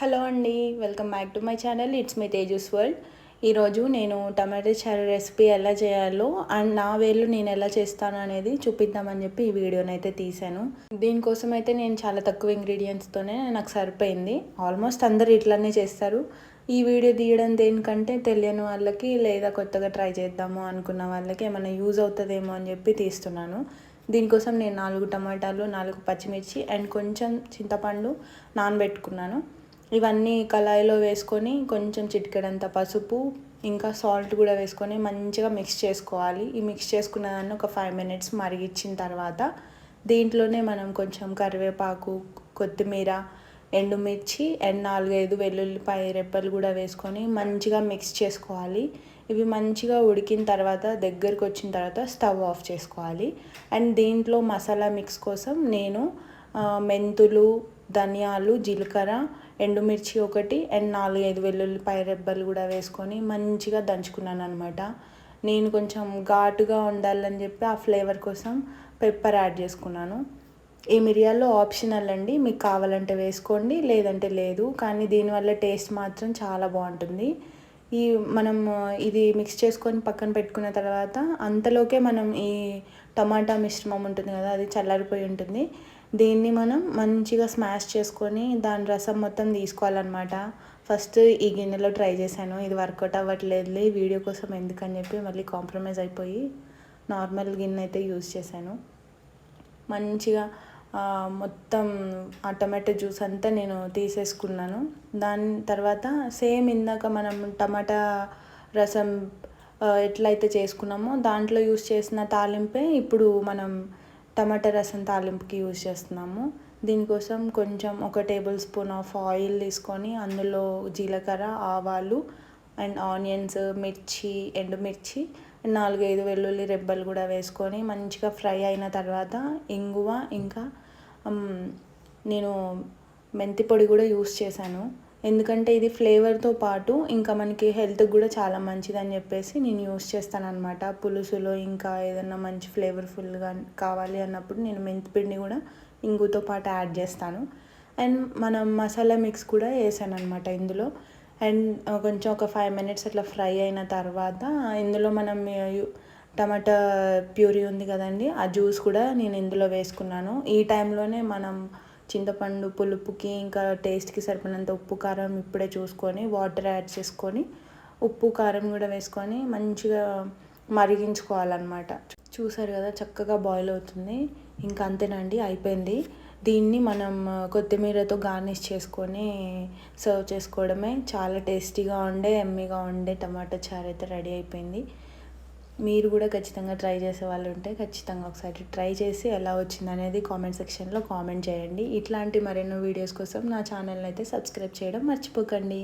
Hello అండి welcome back to my channel. It's my Tejas world. ఈరోజు నేను tomato చారు రెసిపీ ఎలా చేయాలో అండ్ నా వేళ్ళు నేను ఎలా చేస్తాను అనేది చూపిద్దామని చెప్పి ఈ వీడియోని అయితే తీశాను. దీనికోసం అయితే నేను చాలా తక్కువ ఇంగ్రీడియంట్స్తోనే నాకు సరిపోయింది. ఆల్మోస్ట్ అందరు ఇట్లానే చేస్తారు. ఈ వీడియో తీయడం దేనికంటే తెలియని వాళ్ళకి లేదా కొత్తగా ట్రై చేద్దాము అనుకున్న వాళ్ళకి ఏమైనా యూజ్ అవుతుందేమో అని చెప్పి తీస్తున్నాను. దీనికోసం నేను నాలుగు టమాటాలు నాలుగు పచ్చిమిర్చి అండ్ కొంచెం చింతపండు నానబెట్టుకున్నాను. ఇవన్నీ కళాయిలో వేసుకొని కొంచెం చిటికెడంత పసుపు ఇంకా సాల్ట్ కూడా వేసుకొని మంచిగా మిక్స్ చేసుకోవాలి. ఈ మిక్స్ చేసుకున్న దాన్ని ఒక ఫైవ్ మినిట్స్ మరిగించిన తర్వాత దీంట్లోనే మనం కొంచెం కరివేపాకు కొత్తిమీర ఎండుమిర్చి అండ్ నాలుగైదు వెల్లుల్లిపాయ రెప్పలు కూడా వేసుకొని మంచిగా మిక్స్ చేసుకోవాలి. ఇవి మంచిగా ఉడికిన తర్వాత దగ్గరికి వచ్చిన తర్వాత స్టవ్ ఆఫ్ చేసుకోవాలి. అండ్ దీంట్లో మసాలా మిక్స్ కోసం నేను మెంతులు ధనియాలు జీలకర్ర ఎండుమిర్చి ఒకటి అండ్ నాలుగైదు వెల్లుల్లిపాయ రెబ్బలు కూడా వేసుకొని మంచిగా దంచుకున్నాను అనమాట నేను కొంచెం ఘాటుగా ఉండాలని చెప్పి ఆ ఫ్లేవర్ కోసం పెప్పర్ యాడ్ చేసుకున్నాను. ఈ మిరియాల్లో ఆప్షనల్ అండి. మీకు కావాలంటే వేసుకోండి లేదంటే లేదు. కానీ దీనివల్ల టేస్ట్ మాత్రం చాలా బాగుంటుంది. ఈ మనం ఇది మిక్స్ చేసుకొని పక్కన పెట్టుకున్న తర్వాత అంతలోకే మనం ఈ టమాటా మిశ్రమం ఉంటుంది కదా అది చల్లారిపోయి ఉంటుంది. దీన్ని మనం మంచిగా స్మాష్ చేసుకొని దాని రసం మొత్తం తీసుకోవాలన్నమాట. ఫస్ట్ ఈ గిన్నెలో ట్రై చేశాను ఇది వర్కౌట్ అవ్వట్లేదు వీడియో కోసం ఎందుకని చెప్పి మళ్ళీ కాంప్రమైజ్ అయిపోయి నార్మల్ గిన్నె అయితే యూజ్ చేశాను. మంచిగా మొత్తం ఆ టమాటో జ్యూస్ అంతా నేను తీసేసుకున్నాను. దాని తర్వాత సేమ్ ఇందాక మనం టమాటా రసం ఎట్లయితే చేసుకున్నామో దాంట్లో యూస్ చేసిన తాలింపే ఇప్పుడు మనం టమాటా రసం తాలింపుకి యూజ్ చేస్తున్నాము. దీనికోసం కొంచెం ఒక టేబుల్ స్పూన్ ఆఫ్ ఆయిల్ తీసుకొని అందులో జీలకర్ర ఆవాలు అండ్ ఆనియన్స్ మిర్చి ఎండుమిర్చి నాలుగైదు వెల్లుల్లి రెబ్బలు కూడా వేసుకొని మంచిగా ఫ్రై అయిన తర్వాత ఇంగువ ఇంకా నేను మెంతి పొడి కూడా యూస్ చేశాను. ఎందుకంటే ఇది ఫ్లేవర్తో పాటు ఇంకా మనకి హెల్త్కి కూడా చాలా మంచిదని చెప్పేసి నేను యూస్ చేస్తాను అనమాట పులుసులో ఇంకా ఏదన్నా మంచి ఫ్లేవర్ఫుల్గా కావాలి అన్నప్పుడు నేను మెంతిపిండి కూడా ఇంగుతో పాటు యాడ్ చేస్తాను. అండ్ మనం మసాలా మిక్స్ కూడా వేసాను అనమాట ఇందులో అండ్ కొంచెం ఒక ఫైవ్ మినిట్స్ అట్లా ఫ్రై అయిన తర్వాత ఇందులో మనం టమాటా ప్యూరీ ఉంది కదండి ఆ జ్యూస్ కూడా నేను ఇందులో వేసుకున్నాను. ఈ టైంలోనే మనం చింతపండు పులుపుకి ఇంకా టేస్ట్కి సరిపడినంత ఉప్పు కారం ఇప్పుడే చూసుకొని వాటర్ యాడ్ చేసుకొని ఉప్పు కారం కూడా వేసుకొని మంచిగా మరిగించుకోవాలన్నమాట. చూసారు కదా చక్కగా బాయిల్ అవుతుంది. ఇంకా అంతేనండి అయిపోయింది. దీన్ని మనం కొత్తిమీరతో గార్నిష్ చేసుకొని సర్వ్ చేసుకోవడమే. చాలా టేస్టీగా ఉండే ఎమ్మీగా ఉండే టమాటో చారు అయితే రెడీ అయిపోయింది. మీరు కూడా ఖచ్చితంగా ట్రై చేసే వాళ్ళు ఉంటే ఖచ్చితంగా ఒకసారి ట్రై చేసి ఎలా వచ్చింది అనేది కామెంట్ సెక్షన్లో కామెంట్ చేయండి. ఇట్లాంటి మరెన్నో వీడియోస్ కోసం నా ఛానల్ని అయితే సబ్స్క్రైబ్ చేయడం మర్చిపోకండి.